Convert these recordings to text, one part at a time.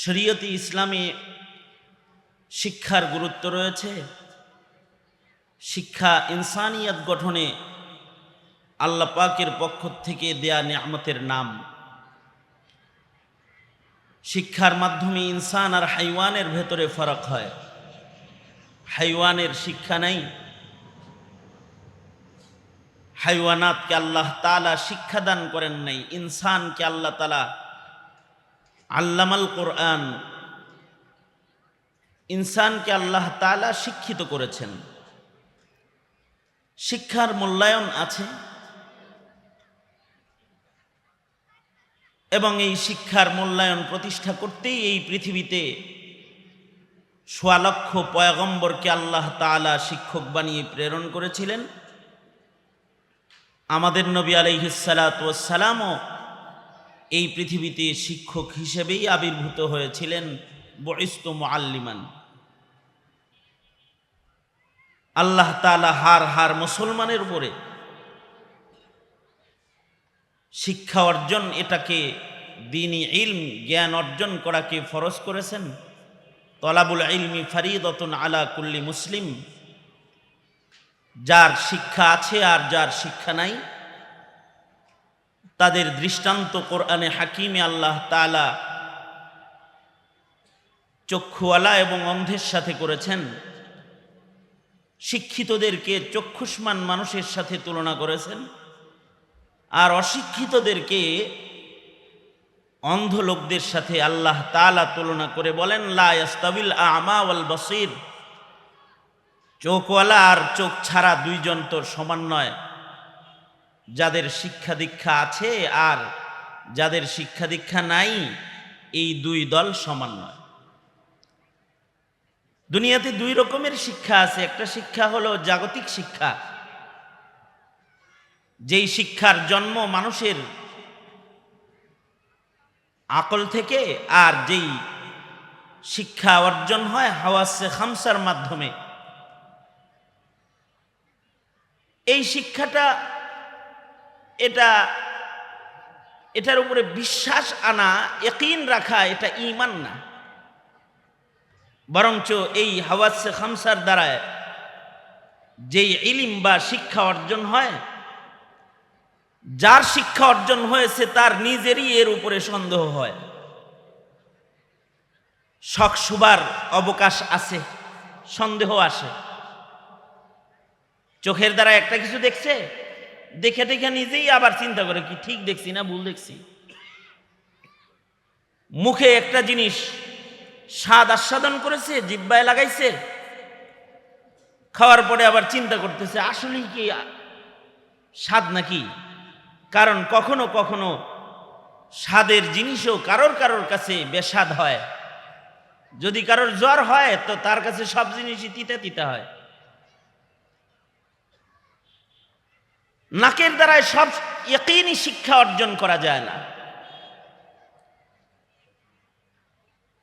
শরীয়তি ইসলামে শিক্ষার গুরুত্ব রয়েছে। শিক্ষা ইনসানিয়ত গঠনে আল্লাহ পাকের পক্ষ থেকে দেয়া নিয়ামতের নাম। শিক্ষার মাধ্যমে ইনসান আর হাইওয়ানের ভেতরে ফরক হয়। হাইওয়ানের শিক্ষা নাই। হাইওয়ানাতকে আল্লাহ তালা শিক্ষাদান করেন নাই। ইনসানকে আল্লাহ তালা আল্লামাল কোরআন। ইনসানকে আল্লাহ তালা শিক্ষিত করেছেন। শিক্ষার মূল্যায়ন আছে। এবং এই শিক্ষার মূল্যায়ন প্রতিষ্ঠা করতেই এই পৃথিবীতে সোয়ালক্ষ পয়গম্বরকে আল্লাহ তালা শিক্ষক বানিয়ে প্রেরণ করেছিলেন। আমাদের নবী আলহিসালামও এই পৃথিবীতে শিক্ষক হিসেবেই আবির্ভূত হয়েছিলেন বরিস্ত আল্লিমান আল্লাহ তালা হার হার মুসলমানের উপরে শিক্ষা অর্জন এটাকে দিনী ইলম, জ্ঞান অর্জন করাকে ফরজ করেছেন। তলাবুল ইলমি ফারিদতন আলা কুল্লি মুসলিম। যার শিক্ষা আছে আর যার শিক্ষা নাই তাদের দৃষ্টান্ত কোরআনে হাকিমে আল্লাহ তালা চক্ষুওয়ালা এবং অন্ধের সাথে করেছেন। শিক্ষিতদেরকে চক্ষুষ্মান মানুষের সাথে তুলনা করেছেন। আর অশিক্ষিতদেরকে অন্ধ লোকদের সাথে আল্লাহ তালা তুলনা করে বলেন লাস্তাবিল আমা ওয়াল বসির। চোখওয়ালা আর চোখ ছাড়া দুইজন তোর সমান নয়। যাদের শিক্ষা দীক্ষা আছে আর যাদের শিক্ষা দীক্ষা নাই, এই দুই দল সমান নয়। দুনিয়াতে দুই রকমের শিক্ষা আছে। একটা শিক্ষা হলো জাগতিক শিক্ষা। যেই শিক্ষার জন্ম মানুষের আকল থেকে আর যেই শিক্ষা অর্জন হয় হাওয়াসে খামসার মাধ্যমে। এই শিক্ষাটা এটা, এটার উপরে বিশ্বাস আনা একিন রাখা, এটা ইমান না। বরঞ্চ এই হাওয়াসে খামসার দ্বারায় যেই ইলিম বা শিক্ষা অর্জন হয়, যার শিক্ষা অর্জন হয়েছে তার নিজেরই এর উপরে সন্দেহ হয়। শখ সুবার অবকাশ আছে, সন্দেহ আসে। চোখের দ্বারা একটা কিছু দেখছে? দেখে দেখে নিজেই আবার চিন্তা করে কি ঠিক দেখছি না ভুল দেখছি। মুখে একটা জিনিস স্বাদ আস্বাদন করেছে, জিব্বায় লাগাইছে, খাওয়ার পরে আবার চিন্তা করতেছে, আসলেই কি স্বাদ নাকি? কারণ কখনো কখনো স্বাদের জিনিসও কারোর কারোর কাছে বেস্বাদ হয়। যদি কারোর জ্বর হয়, তো তার কাছে সব জিনিসই তিতা তিতা হয়। নাকের দ্বারায় সব একইনি শিক্ষা অর্জন করা যায় না।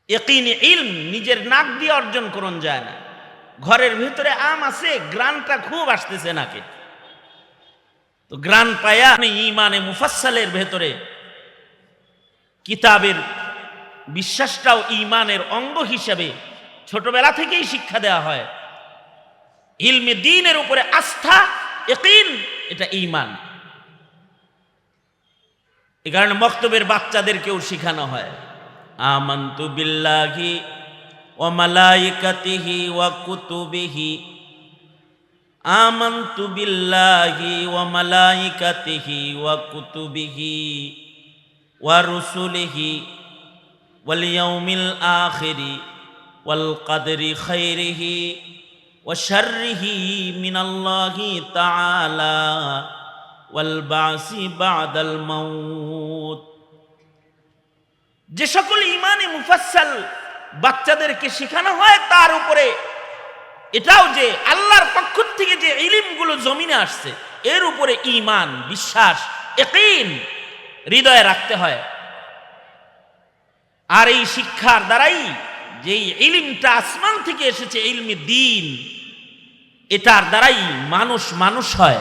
একইনি ইলম নিজের নাক দিয়ে অর্জন করন যায় না। ঘরের ভিতরে আম আছে, গ্রানটা খুব আসতেছে নাকে। তো গ্রান পায়া ইমানে মুফাসালের ভেতরে কিতাবের বিশ্বাসটাও ইমানের অঙ্গ হিসেবে ছোটবেলা থেকেই শিক্ষা দেওয়া হয়। ইলমে দিনের উপরে আস্থা একিন এটা ইমান। এ কারণে মক্তবের বাচ্চাদেরকেও শেখানো হয়। আমন্তু বিল্লাহি ও মালাইকাতিহি ওয়া কুতুবিহি। আমন্তু বিল্লাহি ওয়া মালাইকাতিহি ওয়া কুতুবিহি ওয়া রুসুলিহি ওয়াল ইয়াউমিল আখিরি ওয়াল কদরি খাইরিহি وشره من الله تعالى والبعث بعد الموت যে সকল ইমানে মুফাসসাল বাচ্চাদেরকে শেখানো হয় তার উপরে এটাও যে আল্লাহর পক্ষ থেকে যে ইলিমগুলো জমিনে আসছে এর উপরে ইমান বিশ্বাস একিন হৃদয়ে রাখতে হয় আর এই শিক্ষার দ্বারাই যেই ইলিমটা আসমান থেকে এসেছে ইলমি দিন এটার দ্বারাই মানুষ মানুষ হয়।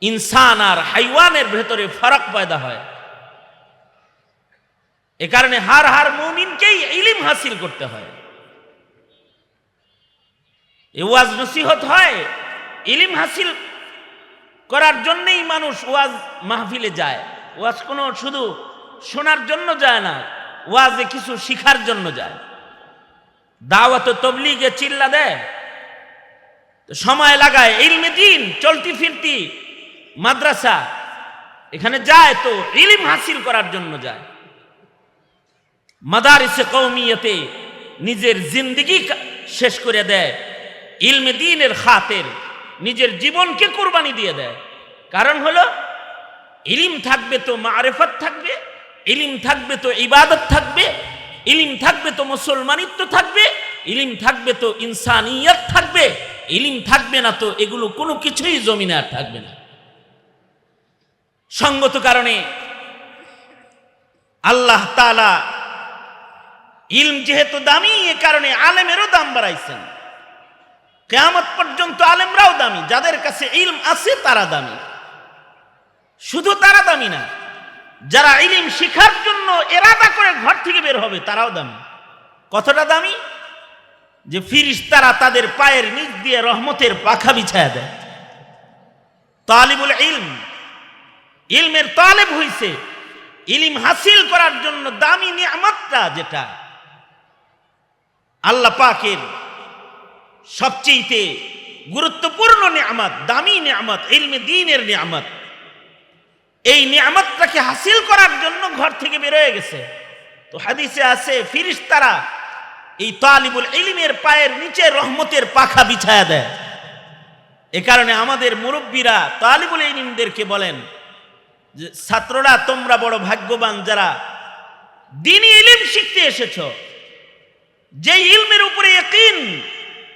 ইনসান আর হাইওয়ানের ভেতরে ফারাক পয়দা হয়। এ কারণে হার হার মৌমিনকেই ইলিম হাসিল করতে হয়। এ ওয়াজ নসিহত হয় ইলিম হাসিল করার জন্যই মানুষ ওয়াজ মাহফিলে যায়। ওয়াজ কোনো শুধু শোনার জন্য যায় না, ওয়াজে কিছু শিখার জন্য যায়। দাওয়াত তবলিগে চিল্লা দেয়। সময় লাগায়, ইলমে দিন, চলতি ফিরতি, মাদ্রাসা, এখানে যায় তো ইলিম হাসিল করার জন্য যায়। মাদারিসে কৌমিয়তে নিজের জিন্দগি শেষ করে দেয়, ইলমে দিনের খাতের নিজের জীবনকে কোরবানি দিয়ে দেয়। কারণ হলো, ইলিম থাকবে তো মারেফত থাকবে, ইলিম থাকবে তো ইবাদত থাকবে, ইলিম থাকবে তো মুসলমানিত্ব থাকবে, ইলিম থাকবে তো ইনসানিয়ত থাকবে। ইলিম থাকবে না তো, এগুলো কোনো কিছুই জমিনে আর থাকবে না। সঙ্গত কারণে আল্লাহ তালা ইলম যেহেতু দামি, এ কারণে আলেমেরও দাম বাড়াইছেন। কেয়ামত পর্যন্ত আলেমরাও দামি, যাদের কাছে ইলম আছে তারা দামি। শুধু তারা দামি না, যারা ইলিম শিখার জন্য এরাদা করে ঘর থেকে বের হবে, তারাও দামি। কতটা দামি? যে ফিরিস্তারা তাদের পায়ের নিচ দিয়ে রহমতের পাখা বিছায়া দেয়। তালিবুল ইলম, ইলমের তালেব হইছে। ইলিম হাসিল করার জন্য দামি নিয়ামতটা যেটা, আল্লাহ পাকের সবচেয়েতে গুরুত্বপূর্ণ নিয়ামত, দামি নিয়ামত, ইলমে দিনের নিয়ামত। এই নিয়ামতটাকে হাসিল করার জন্য ঘর থেকে বেরোয় গেছে। তো হাদিসে আছে, ফিরিস্তারা এই তালিবুল ইলিমের পায়ের নিচে রহমতের পাখা বিছায়া দেয়। এ কারণে আমাদের মুরব্বীরা তালিবুল ইলিমদেরকে বলেন যে, ছাত্ররা, তোমরা বড় ভাগ্যবান যারা দিনই ইলিম শিখতে এসেছ। যে ইলমের উপরে একইন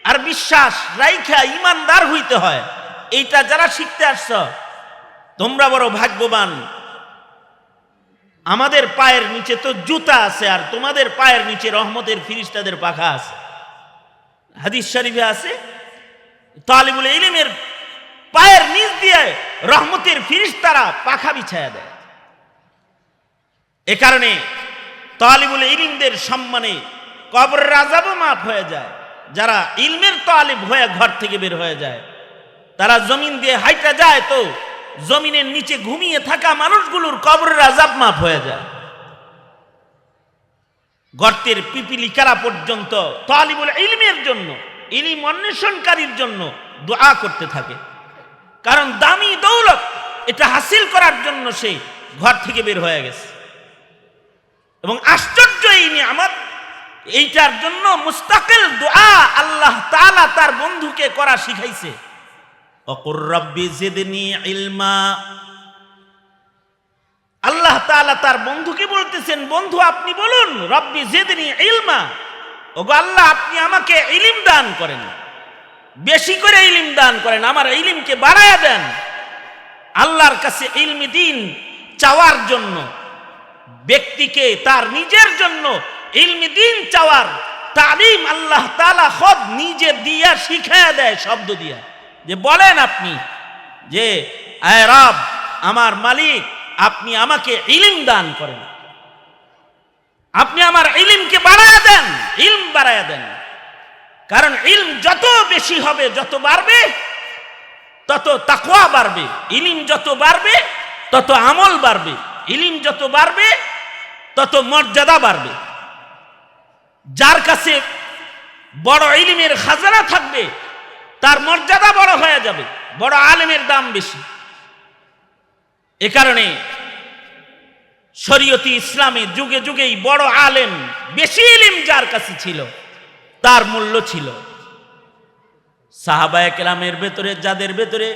আর বিশ্বাস রাইখা ইমানদার হইতে হয়, এইটা যারা শিখতে আসছ, তোমরা বড় ভাগ্যবান। আমাদের পায়ের নিচে তো জুতা আছে, আর তোমাদের পায়ের নিচে রহমতের ফিরিস্তাদের পাখা আছে। হাদিস শরীফে আছে, তালিবুল ইলিমের পায়ের নিচ দিয়ে রহমতের ফিরিস্তারা পাখা বিছায়া দেয়। এ কারণে তালিবুল ইলিমদের সম্মানে কবর রাজাবও মাফ হয়ে যায়। যারা ইলমের তালিব হয়ে ঘর থেকে বের হয়ে যায়, তারা জমিন দিয়ে হাইটা যায় তো জমিনের নিচে ঘুমিয়ে থাকা মানুষগুলোর কবরের আজাব মাফ হয়ে যায়। গর্তের পিপিলিকারা পর্যন্ত তালিবুল ইলমের জন্য, ইলিম অন্বেষণকারীর জন্য দোয়া করতে থাকে। কারণ দামি দৌলত, এটা হাসিল করার জন্য সে ঘর থেকে বের হয়ে গেছে। এবং আশ্চর্য এই নিয়ামত, এইটার জন্য মুস্তাকিল দোয়া আল্লাহ তাআলা তার বন্ধুকে করা শিখাইছে। অকুর রব্বি জিদনি আল্লাহ তাআলা তার বন্ধুকে বলতেছেন, বন্ধু, আপনি বলুন, রব্বি জিদনি ইলমা। ওগো আল্লাহ, আপনি আমাকে ইলিম দান করেন। বেশি করে ইলিম দান করেন, আমার ইলিমকে বাড়ায়া দেন। আল্লাহর কাছে ইলমি দিন চাওয়ার জন্য, ব্যক্তিকে তার নিজের জন্য ইলমি দিন চাওয়ার তালিম আল্লাহ তালা খদ নিজে দিয়া শিখায়া দেয়, শব্দ দিয়া। যে বলেন আপনি যে, আয় রব, আমার মালিক, আপনি আমাকে ইলিম দান করেন। আপনি আমার ইলিমকে বাড়ায় দেন, ইলম বাড়ায় দেন। কারণ ইলম যত বেশি হবে, যত বাড়বে, তত তাকওয়া বাড়বে। ইলিম যত বাড়বে, তত আমল বাড়বে। ইলিম যত বাড়বে, তত মর্যাদা বাড়বে। যার কাছে বড় ইলিমের খাজানা থাকবে তার মর্যাদা বড় হয়ে যাবে, বড় আলেমের দাম বেশি। এ কারণে শরীয়তি ইসলামে যুগে যুগেই বড় আলেম, বেশি ইলিম যার কাছে ছিল, তার মূল্য ছিল। সাহাবায় কেরামের ভেতরে, যাদের ভেতরে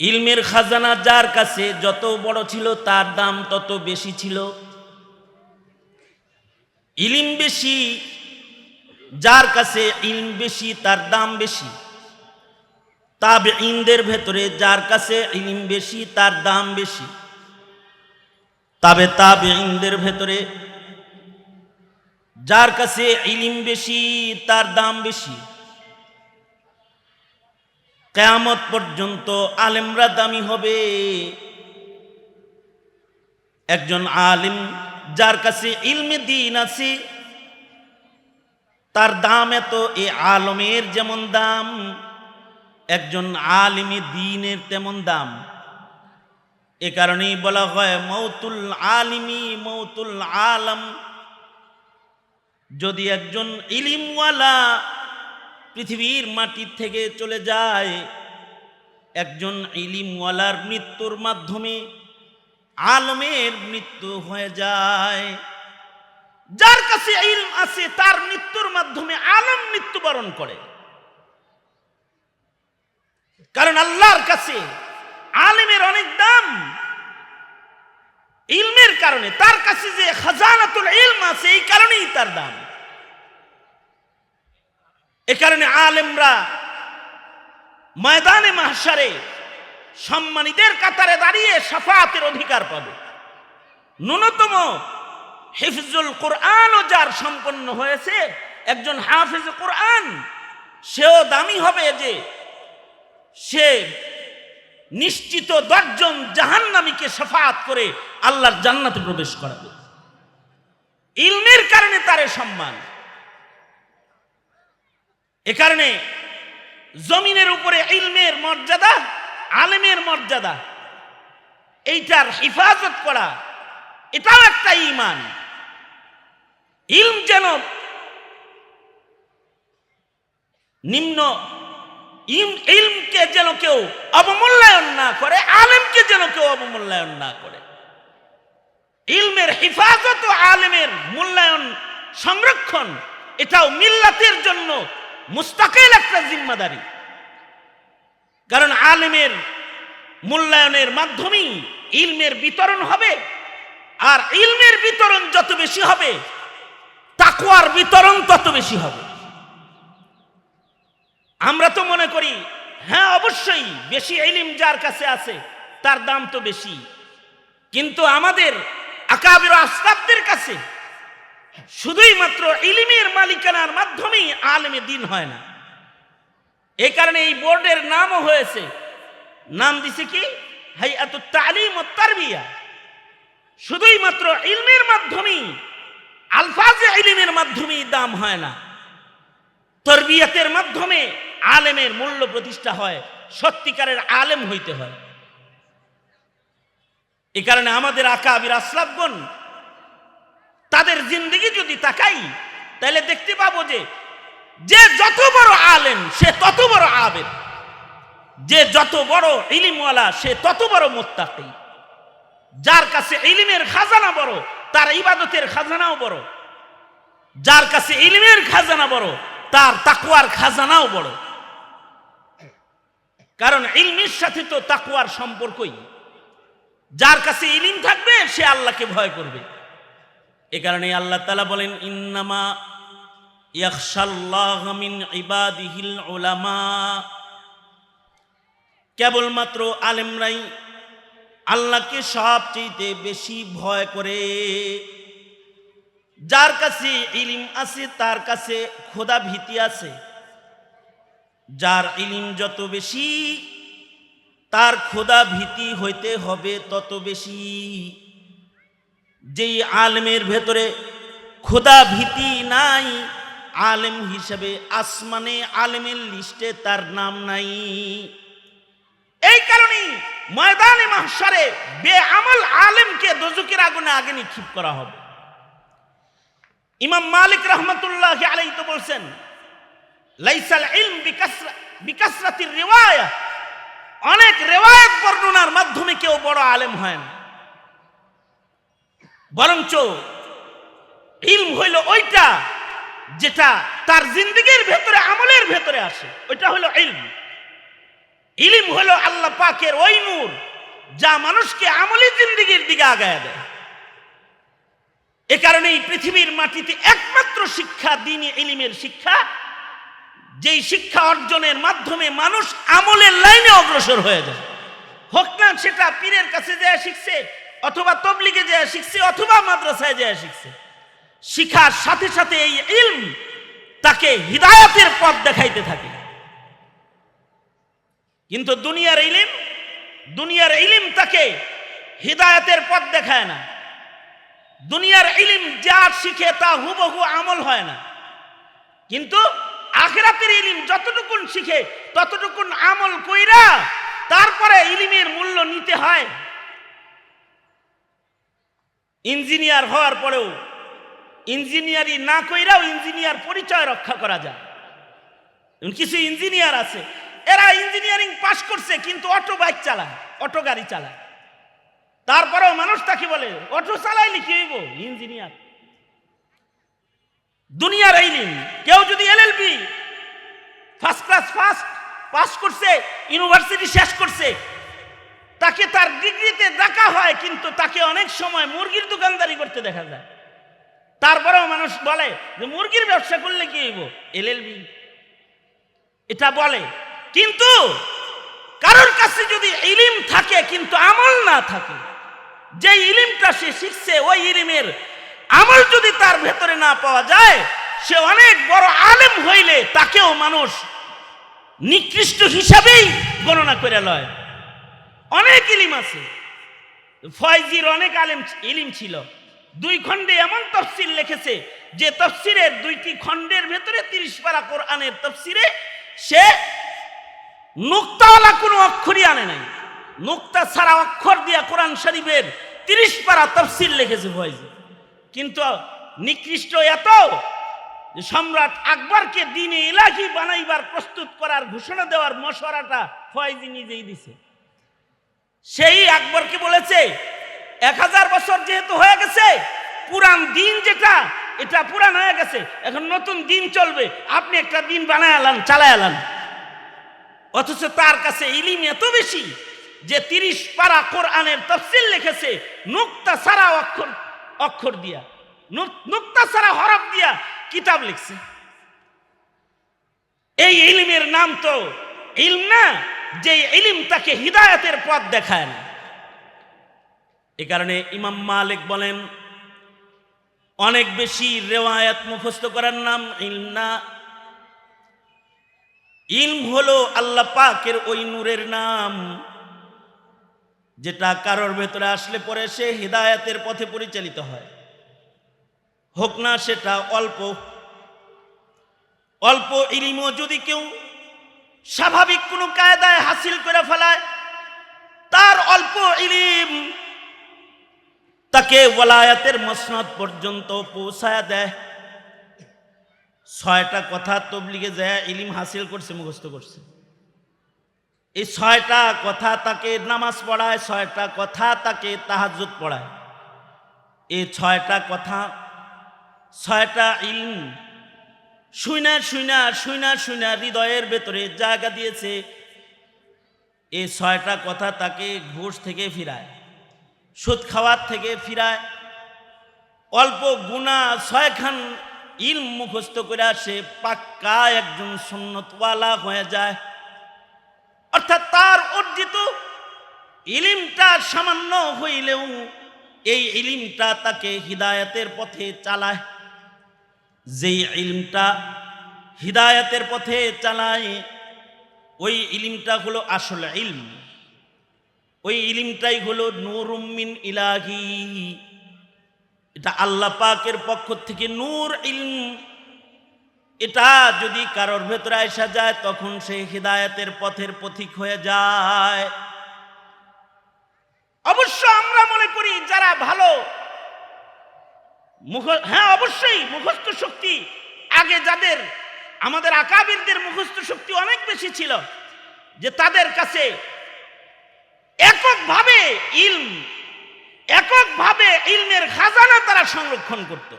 ইলমের খাজানা যার কাছে যত বড় ছিল, তার দাম তত বেশি ছিল। ইলিম বেশি যার কাছে ইলম বেশি, তার দাম বেশি। তাবে ইনদের ভেতরে যার কাছে ইলিম বেশি, তার দাম বেশি। তবে তাবে ইনদের ভেতরে যার কাছে ইলিম বেশি, তার দাম বেশি। কেয়ামত পর্যন্ত আলেমরা দামি হবে। একজন আলিম যার কাছে ইলমে দিন আছে তার দাম এত, এ আলমের যেমন দাম, একজন আলিমে দিনের তেমন দাম। এ কারণেই বলা হয়, মৌতুল আলিমি, মৌতুল আলম, যদি একজন ইলিমওয়ালা পৃথিবীর মাটির থেকে চলে যায়, একজন ইলিমওয়ালার মৃত্যুর মাধ্যমে আলমের মৃত্যু হয়ে যায়। যার কাছে ইলম আছে, তার মৃত্যুর মাধ্যমে আলম মৃত্যুবরণ করে। কারণ আল্লাহর কাছে আলেমের অনেক দাম। ইলমের কারণে, তার কাছে যে খাজানাতুল ইলম আছে, এই কারণেই তার দাম। এ কারণে আলেমরা ময়দানে মাহসারে সম্মানীদের কাতারে দাঁড়িয়ে সাফাতের অধিকার পাবে। ন্যূনতম হিফজুল কোরআনও যার সম্পন্ন হয়েছে, একজন হাফিজ কোরআন, সেও দামি হবে যে সে নিশ্চিত দশজন জাহান্নামীকে সাফাত করে আল্লাহর জান্নাতে প্রবেশ করাবে। ইলমের কারণে তারে সম্মান। এ কারণে জমিনের উপরে ইলমের মর্যাদা, আলেমের মর্যাদা, এইটার হিফাজত করা, এটাও একটা ইমান। ইলম যেন নিম্ন ইলমকে যেন কেউ অবমূল্যায়ন না করে, আলেমকে যেন কেউ অবমূল্যায়ন না করে। ইলমের হিফাজত ও আলেমের মূল্যায়ন, সংরক্ষণ, এটাও মিল্লাতের জন্য মুস্তাকিল একটা জিম্মাদারি। কারণ আলেমের মূল্যায়নের মাধ্যমেই ইলমের বিতরণ হবে, আর ইলমের বিতরণ যত বেশি হবে তাকুয়ার বিতরণ তত বেশি হবে। আমরা তো মনে করি হ্যাঁ অবশ্যই, বেশি এলিম যার কাছে আছে, তার দাম তো বেশি। কিন্তু আমাদের আকাবির আসতাবদের কাছে শুধুই মাত্র ইলিমের মালিকানার মাধ্যমেই আলেমে দিন হয় না। এই কারণে এই বোর্ডের নামও হয়েছে, নাম দিছে কি? হাই এত তালিম ও তারবিয়া। শুধুই মাত্র ইলমের মাধ্যমেই আলফাজে ইলিমের মাধ্যমেই দাম হয় না। তরবিয়তের মাধ্যমে আলেমের মূল্য প্রতিষ্ঠা হয়, সত্যিকারের আলেম হইতে হয়। এ কারণে আমাদের আকাবির আসলাফগণ তাদের জিন্দগি যদি তাকাই, তাহলে দেখতে পাবো যে যে যত বড় আলেম, সে তত বড় আবেদ। যে যত বড় ইলিমওয়ালা, সে তত বড় মোত্তাকি। যার কাছে ইলিমের খাজানা বড় তার ইবাদতের খাজানাও বড়। যার কাছে ইলিমের খাজানা বড়, তার তাকুয়ার খাজানাও বড়। কারণ ইলমের সাথে তো তাকুয়ার সম্পর্কই। যার কাছে ইলিম থাকবে, সে আল্লাহকে ভয় করবে। এ কারণে আল্লাহ তালা বলেন, ইন্নামা কেবলমাত্র আলেমরাই আল্লাহকে সবচেয়ে বেশি ভয় করে। যার কাছে ইলিম আছে, তার কাছে খোদা ভীতি আছে। যার ইলিম যত বেশি, তার খোদা ভীতি হইতে হবে তত বেশি। যেই আলেমের ভেতরে খোদা ভীতি নাই, আলেম হিসেবে আসমানে আলেমের লিস্টে তার নাম নাই। এই কারণেই ময়দানে মাহসারে বেআমল আলেমকে দোজকের আগুনে আগে নিক্ষেপ করা হবে। ইমাম মালিক রহমতুল্লাহ আলাই তো বলছেন, লাইসাল ইলম বিকাসরা বিকাসরাতির রিওয়ায়া। অনেক রেওয়ায়ত বর্ণনার মাধ্যমে কেউ বড় আলেম হয় না। বরঞ্চ ইলম হইল ওইটা যেটা তার জিন্দগির ভেতরে, আমলের ভেতরে আসে। ওইটা হইল ইলম। ইলিম হলো আল্লাহ পাকের ওই নূর যা মানুষকে আমলি জিন্দগির দিকে আগায় দেয়। এ কারণে এই পৃথিবীর মাটিতে একমাত্র শিক্ষা দিনই ইলিমের শিক্ষা। যেই শিক্ষা অর্জনের মাধ্যমে মানুষ আমলের লাইনে অগ্রসর হয়ে যায়। হোক না সেটা পীরের কাছে যায় শিখছে, অথবা তবলিগে যায় শিখছে, অথবা মাদ্রাসায় যায় শিখছে। শিখার সাথে সাথে এই ইলম তাকে হিদায়তের পথ দেখাইতে থাকে। কিন্তু দুনিয়ার ইলিম দুনিয়ার ইলিম তাকে হিদায়তের পথ দেখায় না। দুনিয়ার ইলিম যা শিখে তা হুবহু আমল হয় না। কিন্তু আখেরাতের ইলিম যতটুকুন শিখে, ততটুকুন আমল কইরা তারপরে ইলিমের মূল্য নিতে হয়। ইঞ্জিনিয়ার হওয়ার পরেও ইঞ্জিনিয়ারিং না কইরাও ইঞ্জিনিয়ার পরিচয় রক্ষা করা যায়। কিছু ইঞ্জিনিয়ার আছে এরা ইঞ্জিনিয়ারিং পাশ করছে, কিন্তু অটো বাইক চালায় অটো গাড়ি চালায়। তারপরেও মানুষ তাকে বলে অটো চালাইলে কি হইব? ইঞ্জিনিয়ার দুনিয়ার এই আইলিম কেউ যদি LLB first class first pass করছে ইউনিভার্সিটি শেষ করছে, তাকে তার ডিগ্রিতে ডাকা হয়, কিন্তু তাকে অনেক সময় মুরগির দোকানদারি করতে দেখা যায়। তারপরেও মানুষ বলে যে, মুরগির ব্যবসা করলে কি হইব? এলএলবি এটা বলে। কিন্তু কারোর কাছে যদি ইলিম থাকে, কিন্তু আমল না থাকে, যে ইলিমটা সে শিখছে, ওই ইলিমের আমল যদি তার ভেতরে না পাওয়া যায়, সে অনেক বড় আলেম হইলে তাকেও মানুষ নিকৃষ্ট হিসাবেই গণনা করে লয়। অনেক ইলিম আছে। ফয়জির অনেক আলেম ইলিম ছিল। দুই খণ্ডে এমন তফসিল লিখেছে যে তফসিরের দুইটি খণ্ডের ভেতরে তিরিশ পারা কোরআনের তফসিরে সে নুক্তাওয়ালা কোনো অক্ষরই আনে নাই। নুক্তা ছাড়া অক্ষর দিয়া কোরআন শরীফের তিরিশ পারা তফসিল লিখেছে ফয়জি। কিন্তু নিকৃষ্ট এত যে সম্রাট আকবরকে দিনে ইলাহি বানাইবার, প্রস্তুত করার, ঘোষণা দেওয়ার মশওয়ারাটা ফয়জি নিজেই দিছে। সেই আকবরকে বলেছে, এক হাজার বছর যেহেতু হয়ে গেছে, পুরান দিন যেটা, এটা পুরান হয়ে গেছে, এখন নতুন দিন চলবে। আপনি একটা দিন বানায় আলান, চালায় আলান। অথচ তার কাছে ইলিম এত বেশি যে তিরিশ পারা কোরআনের তফসিল লিখেছে, নুক্তা সারা অক্ষর অক্ষর দিয়া নুক্তা সারা হরফ দিয়া কিতাব লিখছে। এই ইলিমের নাম তো ইলম না, যে ইলিম তাকে হিদায়তের পথ দেখায় না। এ কারণে ইমাম মালিক বলেন, অনেক বেশি রেওয়ায়াত মুখস্থ করার নাম ইলম না ইলম হলো আল্লাহ পাকের ওই নূরের নাম। যেটা কারোর ভেতরে আসলে পরে সে হৃদায়তের পথে পরিচালিত হয়। হোক না সেটা অল্প। অল্প ইলিমও যদি কেউ স্বাভাবিক কোনো কায়দায় হাসিল করে ফেলায়, তার অল্প ইলিম তাকে ওলায়াতের মসনদ পর্যন্ত পৌঁছায় দেয়। ছয়টা কথা তবলিগে যায় ইলিম হাসিল করছে, মুখস্থ করছে। এই ছয়টা কথা তাকে নামাজ পড়ায়, ছয়টা কথা তাকে তাহাজুদ পড়ায়। এই ছয়টা কথা, ছয়টা ইলম শুইনা শুইনা শুইনা শুইনা হৃদয়ের ভেতরে জায়গা দিয়েছে। এই ছয়টা কথা তাকে ঘুষ থেকে ফিরায়, সুদ খাওয়ার থেকে ফিরায়। অল্প গুণা ছয়খান ইলম মুখস্থ করে সে পাক্কা একজন সুন্নতওয়ালা হয়ে যায়। অর্থাৎ তার অর্জিত ইলিমটা সামান্য হইলেও এই ইলিমটা তাকে হিদায়তের পথে চালায়। যেই ইলিমটা হিদায়তের পথে চালায়, ওই ইলিমটা হলো আসল ইলম। ওই ইলিমটাই হলো নূরুমিন ইলাহি। এটা আল্লাহ পাকের পক্ষ থেকে নূর ইলম। এটা যদি কারোর ভেতরে আসা যায়, তখন সে হৃদায়তের পথের পথিক হয়ে যায়। অবশ্য আমরা মনে করি যারা ভালো, মুখ হ্যাঁ অবশ্যই মুখস্থ শক্তি। আগে যাদের, আমাদের আকাবিরদের মুখস্থ শক্তি অনেক বেশি ছিল, যে তাদের কাছে এককভাবে ইলম এককভাবে ইলমের খাজানা তারা সংরক্ষণ করত।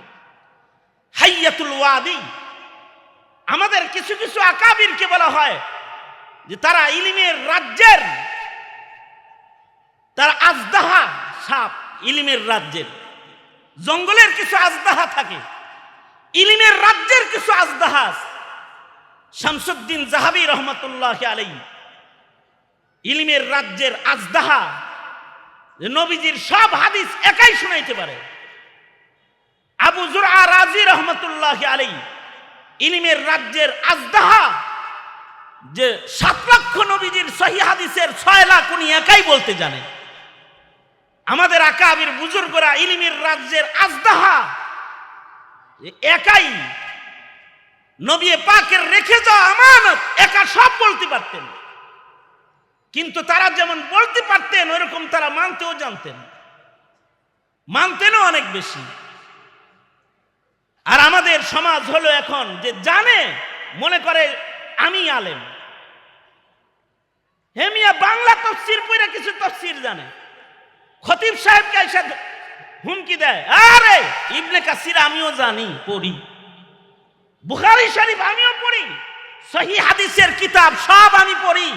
হাইয়াতুল ওয়াদি। আমাদের কিছু কিছু আকাবিরকে বলা হয় যে তারা ইলিমের রাজ্যের, তার আজদাহা সাপ ইলিমের রাজ্যের। জঙ্গলের কিছু আজদাহা থাকে, ইলিমের রাজ্যের কিছু আজদাহা শামসুদ্দিন জাহাবি রহমতুল্লাহ আলাই ইলিমের রাজ্যের আজদাহা যে নবীজির সব হাদিস একাই শুনাইতে পারে। আবু জুরা রাজি রহমতুল্লাহ আলাই ইলিমের রাজ্যের আজদাহা, যে সাত লক্ষ নবীজির সহি হাদিসের ছয় লাখ উনি একাই বলতে জানে। আমাদের আকাবির বুজুর্গরা ইলিমের রাজ্যের আজদাহা একাই নবী পাকের রেখে যাওয়া আমানত, একা সব বলতে পারতেন। কিন্তু তারা যেমন বলতে পারতেন ওরকম তারা মানতেও জানতেন। মানতেনও অনেক বেশি। আর আমাদের সমাজ হলো এখন যে জানে, মনে করে আমি আলেম। হেমিয়া বাংলা তফসির পড়ে কিছু তফসির জানে। খতিব সাহেবকে এসে হুমকি দেয়, আরে, ইবনে কাসির আমিও জানি, পড়ি। বুখারি শরীফ আমিও পড়ি। সহি হাদিসের কিতাব সব আমি পড়ি।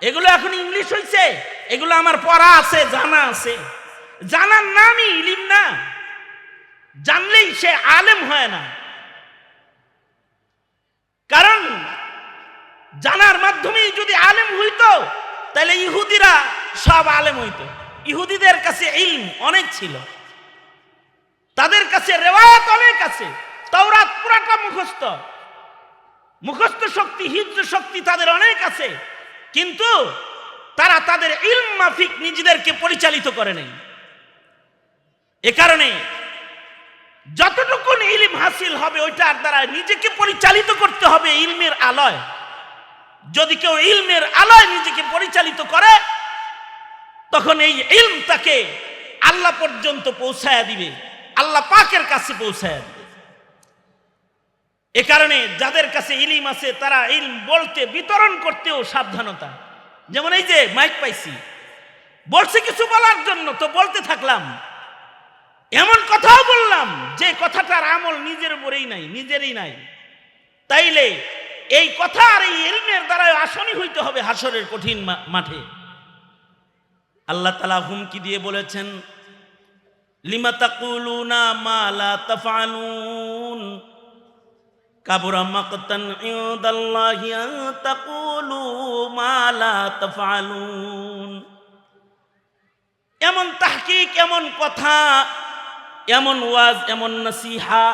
এগুলো এখন ইংলিশ হইছে, এগুলো আমার পড়া আছে, জানা আছে। জানার নামই ইলিম না। জানলেই সে আলেম হয় না। কারণ জানার মাধ্যমেই যদি আলেম হইতো, তাহলে ইহুদিরা সব আলেম হইতো। ইহুদিদের কাছে ইলম অনেক ছিল। তাদের কাছে রেওয়ায়ত অনেক আছে। তাওরাত পুরাটা মুখস্থ। মুখস্থ শক্তি, হিজ্জ শক্তি তাদের অনেক আছে। কিন্তু তারা তাদের ইলম মাফিক নিজেদেরকে পরিচালিত করে নেই। এ কারণে যতটুকুন ইলিম হাসিল হবে, ওইটার দ্বারা নিজেকে পরিচালিত করতে হবে ইলমের আলয়। যদি কেউ ইলমের আলয় নিজেকে পরিচালিত করে, তখন এই ইলম তাকে আল্লাহ পর্যন্ত পৌঁছায়া দিবে, আল্লাহ পাকের কাছে পৌঁছায়া দিবে। এ কারণে যাদের কাছে ইলিম আছে, তারা ইলম বলতে বিতরণ করতেও সাবধানতা। যেমন এই যে মাইক পাইছি। বলছে কিছু বলার জন্য, তো বলতে থাকলাম। এমন কথাও বললাম, যে কথাটার আমল নিজের উপরেই নাই, নিজেরই নাই। তাইলে এই কথা আর এই এলমের দ্বারা আসনি হইতে হবে হাসরের কঠিন মাঠে। আল্লাহ তালা হুমকি দিয়ে বলেছেন, লিমা তাকুলুনা মা লা তাফআলুন? কাবুরা মাকতান এমন তাহকিক, এমন কথা, এমন ওয়াজ, এমন নসিহা,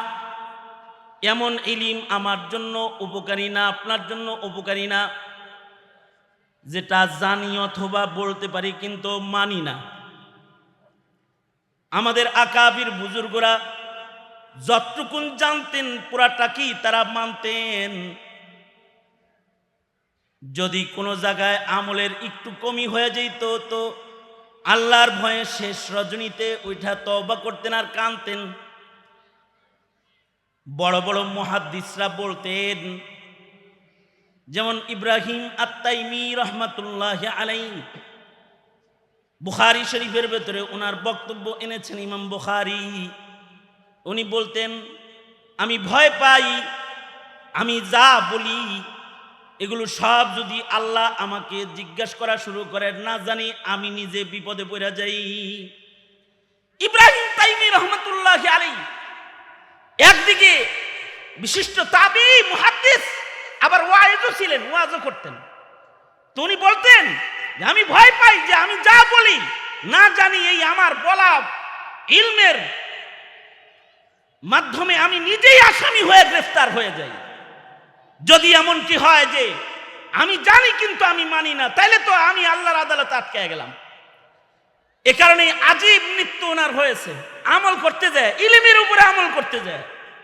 এমন ইলিম আমার জন্য উপকারী না, আপনার জন্য উপকারী না, যেটা জানি অথবা বলতে পারি কিন্তু মানি না। আমাদের আকাবির বুজুর্গরা যতটুকুন জানতেন, পুরাটা কি তারা মানতেন? যদি কোনো জায়গায় আমলের একটু কমি হয়ে যেত, তো আল্লাহর ভয়ে শেষ রজনীতে ওইটা তবা করতেন আর কানতেন। বড় বড় মহাদ্দিসরা বলতেন, যেমন ইব্রাহিম আত্মাইমি রহমাতুল্লাহ আলাই বুখারি শরীফের ভেতরে ওনার বক্তব্য এনেছেন ইমাম বুখারি। উনি বলতেন, আমি ভয় পাই, আমি যা বলি, এগুলো সব যদি আল্লাহ আমাকে জিজ্ঞাসা করা শুরু করে না জানি আমি নিজে বিপদে পড়ে যাই। ইব্রাহিম তাইমি রহমতুল্লাহ আলী একদিকে বিশিষ্ট তাবি, মুহাদ্দিস, আবার ওয়াইজও ছিলেন, ওয়াজও করতেন। তো উনি বলতেন, যে আমি ভয় পাই যে আমি যা বলি, না জানি এই আমার বলা ইলমের মাধ্যমে আমি নিজেই আসামি হয়ে গ্রেফতার হয়ে যাই। যদি এমনটি হয় যে আমি জানি কিন্তু আমি মানি না, তাইলে তো আমি আল্লাহর আদালতে আটকে গেলাম। এ কারণে আজীব মৃত্যু ওনার হয়েছে। আমল করতে যায়, ইলিমের উপরে আমল করতে যায়।